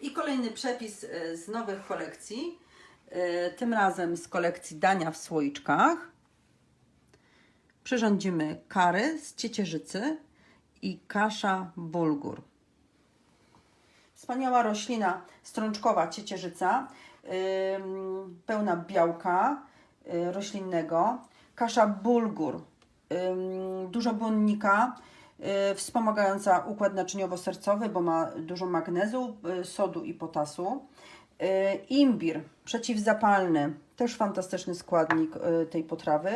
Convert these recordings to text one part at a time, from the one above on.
I kolejny przepis e, z nowych kolekcji. E, Tym razem z kolekcji dania w słoiczkach. Przyrządzimy kary z ciecierzycy i kasza bulgur. Wspaniała roślina strączkowa ciecierzyca, ym, pełna białka roślinnego. Kasza bulgur, dużo błonnika, wspomagająca układ naczyniowo-sercowy, bo ma dużo magnezu, y, sodu i potasu. Y, Imbir, przeciwzapalny, też fantastyczny składnik y, tej potrawy.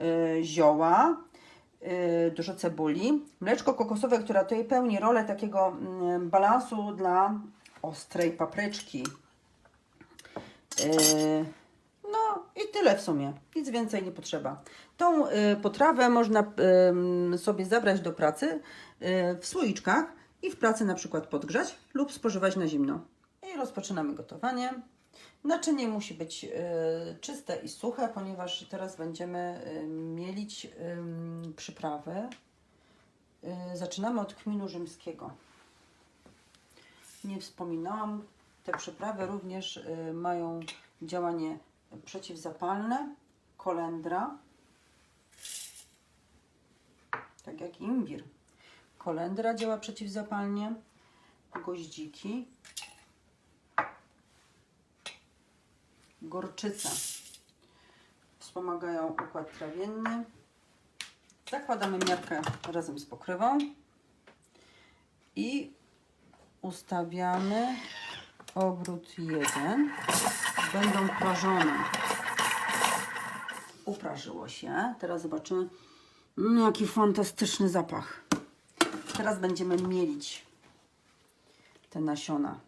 Y, Zioła, y, dużo cebuli. Mleczko kokosowe, które tutaj pełni rolę takiego mm, balansu dla ostrej papryczki. I tyle w sumie. Nic więcej nie potrzeba. Tą y, potrawę można sobie zabrać do pracy y, w słoiczkach i w pracy na przykład podgrzać lub spożywać na zimno. I rozpoczynamy gotowanie. Naczynie musi być y, czyste i suche, ponieważ teraz będziemy mielić przyprawy. Zaczynamy od kminu rzymskiego. Nie wspominałam, te przyprawy również mają działanie przeciwzapalne, kolendra, tak jak imbir. Kolendra działa przeciwzapalnie, goździki, gorczyca wspomagają układ trawienny. Zakładamy miarkę razem z pokrywą i ustawiamy obrót jeden. Będą prażone. Uprażyło się. Teraz zobaczymy, mm, jaki fantastyczny zapach. Teraz będziemy mielić te nasiona.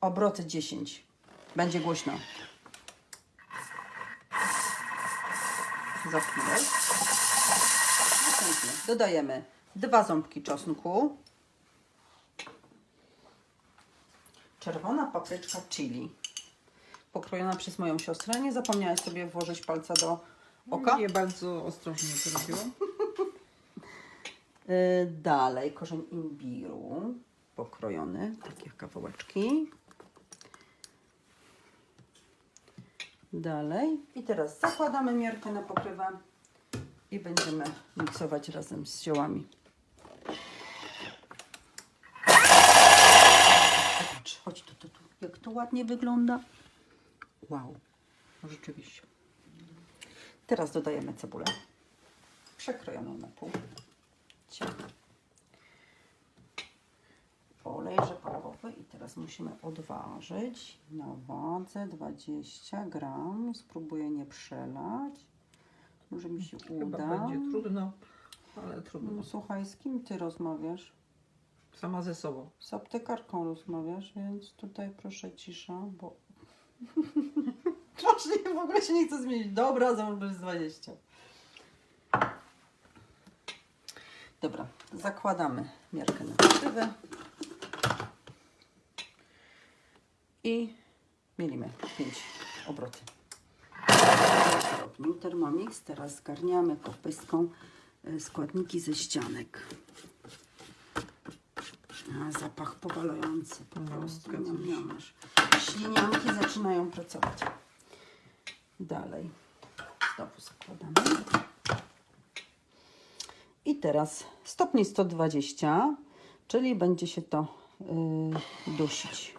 Obroty 10. Będzie głośno. Za chwilę. Dodajemy dwa ząbki czosnku. Czerwona papryczka chili. Pokrojona przez moją siostrę. Nie zapomniałaś sobie włożyć palca do oka. Nie bardzo ostrożnie to robiłam. Y, Dalej korzeń imbiru pokrojony, takie kawałeczki. Dalej i teraz zakładamy miarkę na pokrywę i będziemy miksować razem z ziołami. Zobacz, chodź tu, tu, tu, jak to ładnie wygląda. Wow, rzeczywiście. Teraz dodajemy cebulę przekrojoną na pół. Ciach. Olej rzepakowy i teraz musimy odważyć na wadze 20 gram. Spróbuję nie przelać. Może mi się Chyba uda. będzie trudno, ale trudno. No, słuchaj, z kim ty rozmawiasz? Sama ze sobą. Z aptekarką rozmawiasz, więc tutaj proszę cisza, bo strasznie w ogóle się nie chce zmienić. Dobra, załóżmy z 20. Dobra, zakładamy miarkę na pokrywę i mielimy 5 obroty. Robił Thermomix, teraz zgarniamy kopyską e, składniki ze ścianek. A, zapach powalający po No, prostu. Niam, niam, aż Ślinianki zaczynają pracować. Dalej. Znowu zakładamy. I teraz stopni 120, czyli będzie się to yy, dusić.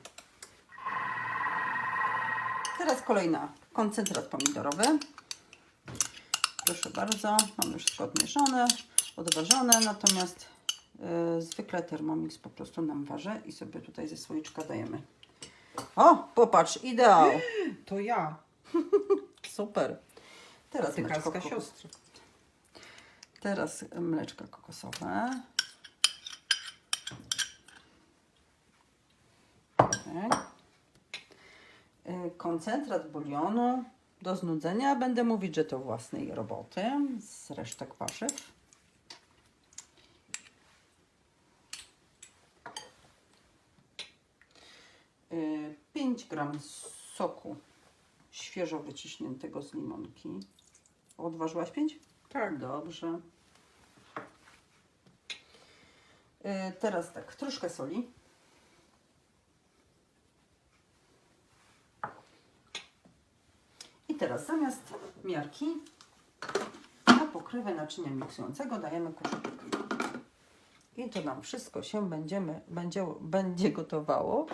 Teraz kolejna koncentrat pomidorowy. Proszę bardzo, mam już wszystko odmieszane, odważone, natomiast zwykle Thermomix po prostu nam waży i sobie tutaj ze słoiczka dajemy. O, popatrz, ideał. To ja, Super. Teraz mleczko, kokos- siostra. teraz mleczko kokosowe. Tak. Y, Koncentrat bulionu do znudzenia. Będę mówić, że to własnej roboty z resztek warzyw. 5 gram soku świeżo wyciśniętego z limonki. Odważyłaś 5? Tak. Dobrze. Y, teraz tak, troszkę soli. I teraz zamiast miarki na pokrywę naczynia miksującego dajemy koszyczki. I to nam wszystko się będziemy, będzie, będzie gotowało.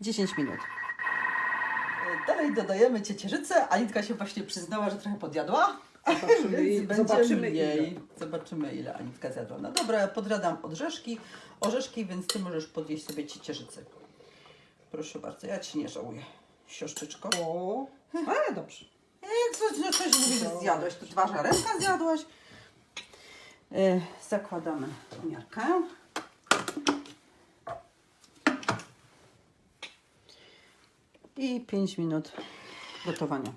10 minut. E, Dalej dodajemy ciecierzycę. Anitka się właśnie przyznała, że trochę podjadła. Zobaczymy, zobaczymy jej. ile. Zobaczymy, ile Anitka zjadła. No dobra, ja podradam orzeszki, orzeszki, więc ty możesz podjeść sobie ciecierzycę. Proszę bardzo, ja ci nie żałuję, siostrzyczko. O, ale dobrze. Jak coś, no coś mówisz, że zjadłeś, to dwa żarełka zjadłaś. E, zakładamy miarkę. I 5 minut gotowania.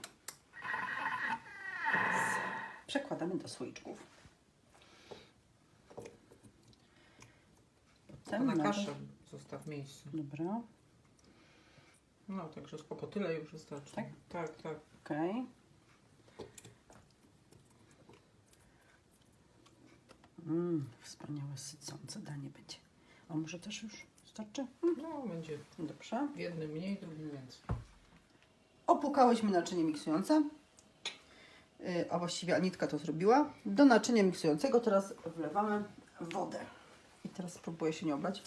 Przekładamy do słoiczków. Potem na kaszę zostaw miejsce. Dobra, No, także spoko, tyle już wystarczy. Tak? Tak, tak. okej. Mm, wspaniałe, sycące danie będzie. A może też już starczy? No, będzie Dobrze. jednym mniej, drugim więcej. Opłukałyśmy naczynie miksujące. Yy, a właściwie Anitka to zrobiła. Do naczynia miksującego teraz wlewamy wodę. I teraz spróbuję się nie oblać.